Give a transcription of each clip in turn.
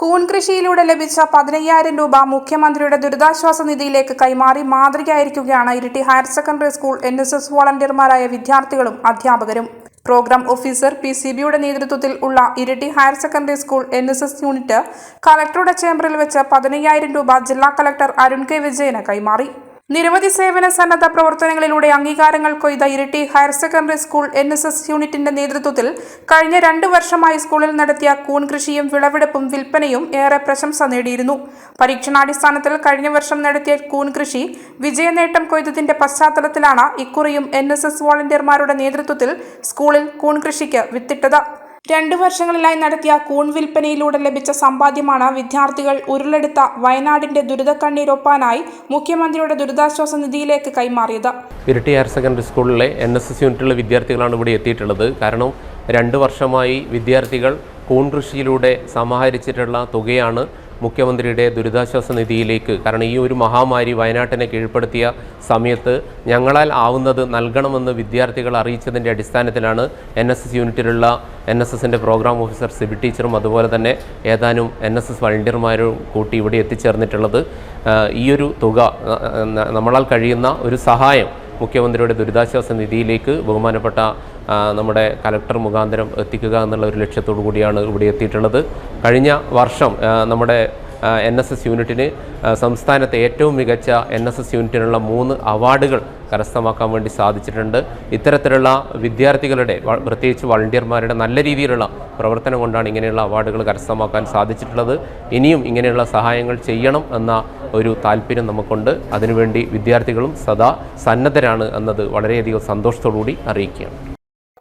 കൂൺ കൃഷിയിലൂടെ ലഭിച്ച പതിനയ്യായിരം രൂപ മുഖ്യമന്ത്രിയുടെ ദുരിതാശ്വാസ നിധിയിലേക്ക് കൈമാറി മാതൃകയായിരിക്കുകയാണ് Iritty higher secondary school N S S വോളണ്ടിയർമാരായ വിദ്യാർത്ഥികളും അധ്യാപകരും. പ്രോഗ്രാം ഓഫീസർ പി സി ബിയുടെ നേതൃത്വത്തിൽ ഉള്ള Iritty higher secondary school N S S unit കളക്ടറുടെ ചേംബറിൽ വെച്ച് പതിനയ്യായിരം രൂപ ജില്ലാ കളക്ടർ അരുൺ കെ വിജയന് കൈമാറി. നിരവധി സേവന സന്നദ്ധ പ്രവർത്തനങ്ങളിലൂടെ അംഗീകാരങ്ങൾ കൊയ്ത Iritty higher secondary school N S S യൂണിറ്റിന്റെ നേതൃത്വത്തിൽ കഴിഞ്ഞ രണ്ടു വർഷമായി സ്കൂളിൽ നടത്തിയ കൂൺ കൃഷിയും വിളവെടുപ്പും വിൽപ്പനയും ഏറെ പ്രശംസ നേടിയിരുന്നു. പരീക്ഷണാടിസ്ഥാനത്തിൽ കഴിഞ്ഞ വർഷം നടത്തിയ കൂൺ കൃഷി വിജയനേട്ടം കൊയ്തതിന്റെ പശ്ചാത്തലത്തിലാണ് ഇക്കുറിയും എൻ എസ് എസ് വോളണ്ടിയർമാരുടെ നേതൃത്വത്തിൽ സ്കൂളിൽ കൂൺ കൃഷിക്ക് വിത്തിട്ടത്. രണ്ടു വർഷങ്ങളിലായി നടത്തിയ കൂൺ വിൽപ്പനയിലൂടെ ലഭിച്ച സമ്പാദ്യമാണ് വിദ്യാർത്ഥികൾ ഉരുളെടുത്ത വയനാടിന്റെ ദുരിതക്കണ്ണീരൊപ്പാനായി മുഖ്യമന്ത്രിയുടെ ദുരിതാശ്വാസ നിധിയിലേക്ക് കൈമാറിയത്. ഇരട്ടി ഹയർ സെക്കൻഡറി സ്കൂളിലെ എൻ എസ് എസ് യൂണിറ്റിലെ വിദ്യാർത്ഥികളാണ് ഇവിടെ എത്തിയിട്ടുള്ളത്. കാരണം രണ്ട് വർഷമായി വിദ്യാർത്ഥികൾ കൂൺ കൃഷിയിലൂടെ സമാഹരിച്ചിട്ടുള്ള തുകയാണ് മുഖ്യമന്ത്രിയുടെ ദുരിതാശ്വാസ നിധിയിലേക്ക്. കാരണം ഈ ഒരു മഹാമാരി വയനാട്ടിനെ കീഴ്പ്പെടുത്തിയ സമയത്ത് ഞങ്ങളാൽ ആവുന്നത് നൽകണമെന്ന് വിദ്യാർത്ഥികൾ അറിയിച്ചതിന്റെ അടിസ്ഥാനത്തിലാണ് എൻ എസ് എസ് യൂണിറ്റിലുള്ള എൻ എസ് എസിന്റെ പ്രോഗ്രാം ഓഫീസർ സിബി ടീച്ചറും അതുപോലെ തന്നെ ഏതാനും എൻ എസ് എസ് വളണ്ടിയർമാരും കൂട്ടി ഇവിടെ എത്തിച്ചേർന്നിട്ടുള്ളത്. ഈ ഒരു തുക നമ്മളാൽ കഴിയുന്ന ഒരു സഹായം മുഖ്യമന്ത്രിയുടെ ദുരിതാശ്വാസ നിധിയിലേക്ക് ബഹുമാനപ്പെട്ട നമ്മുടെ കലക്ടർ മുഖാന്തരം എത്തിക്കുക എന്നുള്ള ഒരു ലക്ഷ്യത്തോടു കൂടിയാണ് ഇവിടെ എത്തിയിട്ടുള്ളത്. കഴിഞ്ഞ വർഷം നമ്മുടെ എൻ എസ് എസ് യൂണിറ്റിന് സംസ്ഥാനത്തെ ഏറ്റവും മികച്ച എൻ എസ് എസ് യൂണിറ്റിനുള്ള മൂന്ന് അവാർഡുകൾ കരസ്ഥമാക്കാൻ വേണ്ടി സാധിച്ചിട്ടുണ്ട്. ഇത്തരത്തിലുള്ള വിദ്യാർത്ഥികളുടെ പ്രത്യേകിച്ച് വളണ്ടിയർമാരുടെ നല്ല രീതിയിലുള്ള പ്രവർത്തനം കൊണ്ടാണ് ഇങ്ങനെയുള്ള അവാർഡുകൾ കരസ്ഥമാക്കാൻ സാധിച്ചിട്ടുള്ളത്. ഇനിയും ഇങ്ങനെയുള്ള സഹായങ്ങൾ ചെയ്യണം എന്ന ഒരു താല്പര്യം നമുക്കുണ്ട്. അതിനുവേണ്ടി വിദ്യാർത്ഥികളും സദാ സന്നദ്ധരാണ് എന്നത് വളരെയധികം സന്തോഷത്തോടുകൂടി അറിയിക്കുകയാണ്.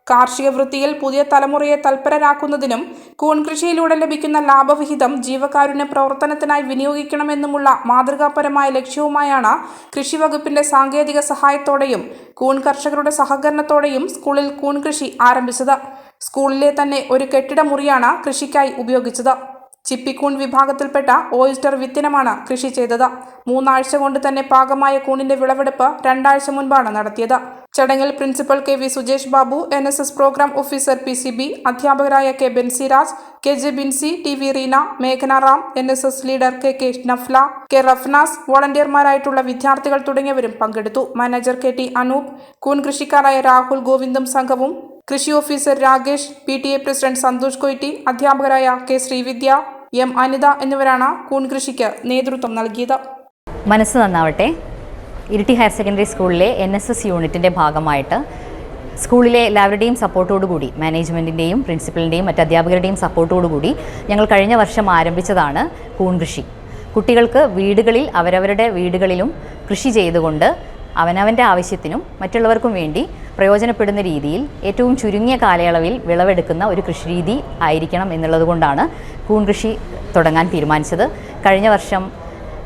കാർഷിക വൃത്തിയിൽ പുതിയ തലമുറയെ തൽപരരാക്കുന്നതിനും കൂൺകൃഷിയിലൂടെ ലഭിക്കുന്ന ലാഭവിഹിതം ജീവകാരുണ്യ പ്രവർത്തനത്തിനായി വിനിയോഗിക്കണമെന്നുമുള്ള മാതൃകാപരമായ ലക്ഷ്യവുമായാണ് കൃഷി വകുപ്പിന്റെ സാങ്കേതിക സഹായത്തോടെയും കൂൺ കർഷകരുടെ സഹകരണത്തോടെയും സ്കൂളിൽ കൂൺ കൃഷി ആരംഭിച്ചത്. സ്കൂളിലെ തന്നെ ഒരു കെട്ടിടമുറിയാണ് കൃഷിക്കായി ഉപയോഗിച്ചത്. ചിപ്പിക്കൂൺ വിഭാഗത്തിൽപ്പെട്ട ഓയിസ്റ്റർ വിത്തിനമാണ് കൃഷി ചെയ്തത്. മൂന്നാഴ്ച കൊണ്ട് തന്നെ പാകമായ കൂണിന്റെ വിളവെടുപ്പ് രണ്ടാഴ്ച മുൻപാണ് നടത്തിയത്. ചടങ്ങിൽ principal K V Sujesh Babu N S S programme officer P C B അധ്യാപകരായ K Benziraj K J Binsy T V Reena മേഘന Ram N S S leader K K Nafla K Rafnas വോളണ്ടിയർമാരായിട്ടുള്ള വിദ്യാർത്ഥികൾ തുടങ്ങിയവരും പങ്കെടുത്തു. Manager K T Anoop കൂൺ കൃഷിക്കാരായ രാഹുൽ ഗോവിന്ദും സംഘവും കൃഷി officer Rakesh P T A president Santhosh കൊയ്റ്റി അധ്യാപകരായ K Srividya M Anitha എന്നിവരാണ് കൂൺ കൃഷിക്ക് നേതൃത്വം നൽകിയത്. മനസ്സ് നന്നാവട്ടെ. ഇരിട്ടി ഹയർ സെക്കൻഡറി സ്കൂളിലെ എൻ എസ് എസ് യൂണിറ്റിന്റെ ഭാഗമായിട്ട് സ്കൂളിലെ എല്ലാവരുടെയും സപ്പോർട്ടോടുകൂടി മാനേജ്മെന്റിന്റെയും പ്രിൻസിപ്പലിന്റെയും മറ്റ് അധ്യാപകരുടെയും സപ്പോർട്ടോടുകൂടി ഞങ്ങൾ കഴിഞ്ഞ വർഷം ആരംഭിച്ചതാണ് കൂൺ കൃഷി. കുട്ടികൾക്ക് വീടുകളിൽ അവരവരുടെ വീടുകളിലും കൃഷി ചെയ്തുകൊണ്ട് അവനവന്റെ ആവശ്യത്തിനും മറ്റുള്ളവർക്കും വേണ്ടി പ്രയോജനപ്പെടുന്ന രീതിയിൽ ഏറ്റവും ചുരുങ്ങിയ കാലയളവിൽ വിളവെടുക്കുന്ന ഒരു കൃഷിരീതി ആയിരിക്കണം എന്നുള്ളതുകൊണ്ടാണ് കൂൺ കൃഷി തുടങ്ങാൻ തീരുമാനിച്ചത്. കഴിഞ്ഞ വർഷം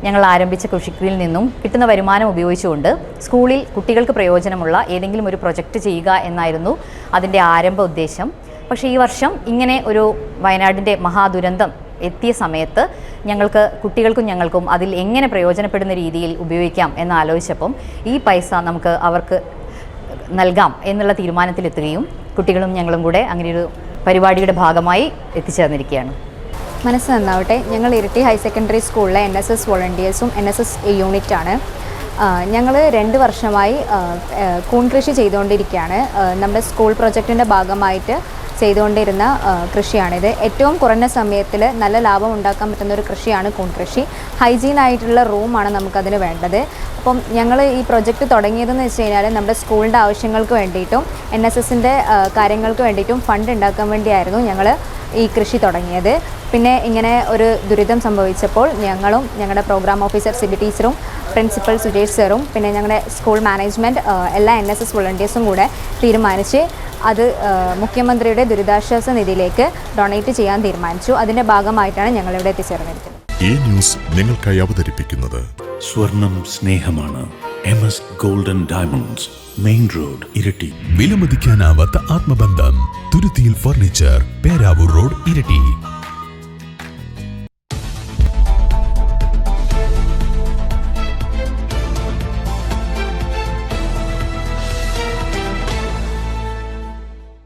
ഞങ്ങൾ ആരംഭിച്ച കൃഷിയിൽ നിന്നും കിട്ടുന്ന വരുമാനം ഉപയോഗിച്ചുകൊണ്ട് സ്കൂളിൽ കുട്ടികൾക്ക് പ്രയോജനമുള്ള ഏതെങ്കിലും ഒരു പ്രൊജക്റ്റ് ചെയ്യുക എന്നായിരുന്നു അതിന്റെ ആരംഭ ഉദ്ദേശം. പക്ഷേ ഈ വർഷം ഇങ്ങനെ ഒരു വയനാടിന്റെ മഹാദുരന്തം എത്തിയ സമയത്ത് ഞങ്ങൾക്ക് കുട്ടികൾക്കും ഞങ്ങൾക്കും അതിൽ എങ്ങനെ പ്രയോജനപ്പെടുന്ന രീതിയിൽ ഉപയോഗിക്കാം എന്ന് ആലോചിച്ചപ്പം ഈ പൈസ നമുക്ക് അവർക്ക് നൽകാം എന്നുള്ള തീരുമാനത്തിലെത്തുകയും കുട്ടികളും ഞങ്ങളും കൂടെ അങ്ങനെയൊരു പരിപാടിയുടെ ഭാഗമായി എത്തിച്ചേർന്നിരിക്കുകയാണ്. മനസ്സ് നന്നാവട്ടെ. ഞങ്ങൾ ഇരട്ടി ഹയർ സെക്കൻഡറി സ്കൂളിലെ എൻ എസ് എസ് വോളണ്ടിയേഴ്സും എൻ എസ് എസ് യൂണിറ്റാണ് ഞങ്ങൾ രണ്ട് വർഷമായി കൂൺ കൃഷി ചെയ്തുകൊണ്ടിരിക്കുകയാണ്. നമ്മുടെ സ്കൂൾ പ്രൊജക്റ്റിന്റെ ഭാഗമായിട്ട് ചെയ്തുകൊണ്ടിരുന്ന കൃഷിയാണിത് ഏറ്റവും കുറഞ്ഞ സമയത്തിൽ നല്ല ലാഭം ഉണ്ടാക്കാൻ പറ്റുന്ന ഒരു കൃഷിയാണ് കൂൺ കൃഷി ഹൈജീൻ ആയിട്ടുള്ള റൂമാണ് നമുക്കതിന് വേണ്ടത്. അപ്പം ഞങ്ങൾ ഈ പ്രൊജക്റ്റ് തുടങ്ങിയതെന്ന് വെച്ച് കഴിഞ്ഞാൽ നമ്മുടെ സ്കൂളിന്റെ ആവശ്യങ്ങൾക്ക് വേണ്ടിയിട്ടും എൻ എസ് എസിന്റെ കാര്യങ്ങൾക്ക് വേണ്ടിയിട്ടും ഫണ്ട് ഉണ്ടാക്കാൻ വേണ്ടിയായിരുന്നു ഞങ്ങൾ ഈ കൃഷി തുടങ്ങിയത്. പിന്നെ ഇങ്ങനെ ഒരു ദുരിതം സംഭവിച്ചപ്പോൾ ഞങ്ങളും ഞങ്ങളുടെ പ്രോഗ്രാം ഓഫീസർ സിബി ടീച്ചറും പ്രിൻസിപ്പൽ സുജേഷ് സാറും പിന്നെ ഞങ്ങളുടെ സ്കൂൾ മാനേജ്മെന്റ് എല്ലാ എൻ എസ് എസ് വോളണ്ടിയേഴ്സും കൂടെ തീരുമാനിച്ച് അത് മുഖ്യമന്ത്രിയുടെ ദുരിതാശ്വാസ നിധിയിലേക്ക് ഡൊണേറ്റ് ചെയ്യാൻ തീരുമാനിച്ചു. അതിന്റെ ഭാഗമായിട്ടാണ് ഞങ്ങളിവിടെ എത്തിച്ചേർന്നിരിക്കുന്നത്. ഈ ന്യൂസ് നിങ്ങൾക്കായി അവതരിപ്പിക്കുന്നത് സ്വർണം സ്നേഹമാണ്. M S golden diamonds main road Iritty. വിലമതിക്കാനാവാത്ത ആത്മബന്ധം തുരുത്തിയിൽ ഫർണിച്ചർ പേരാവൂർ റോഡ് ഇരട്ടി.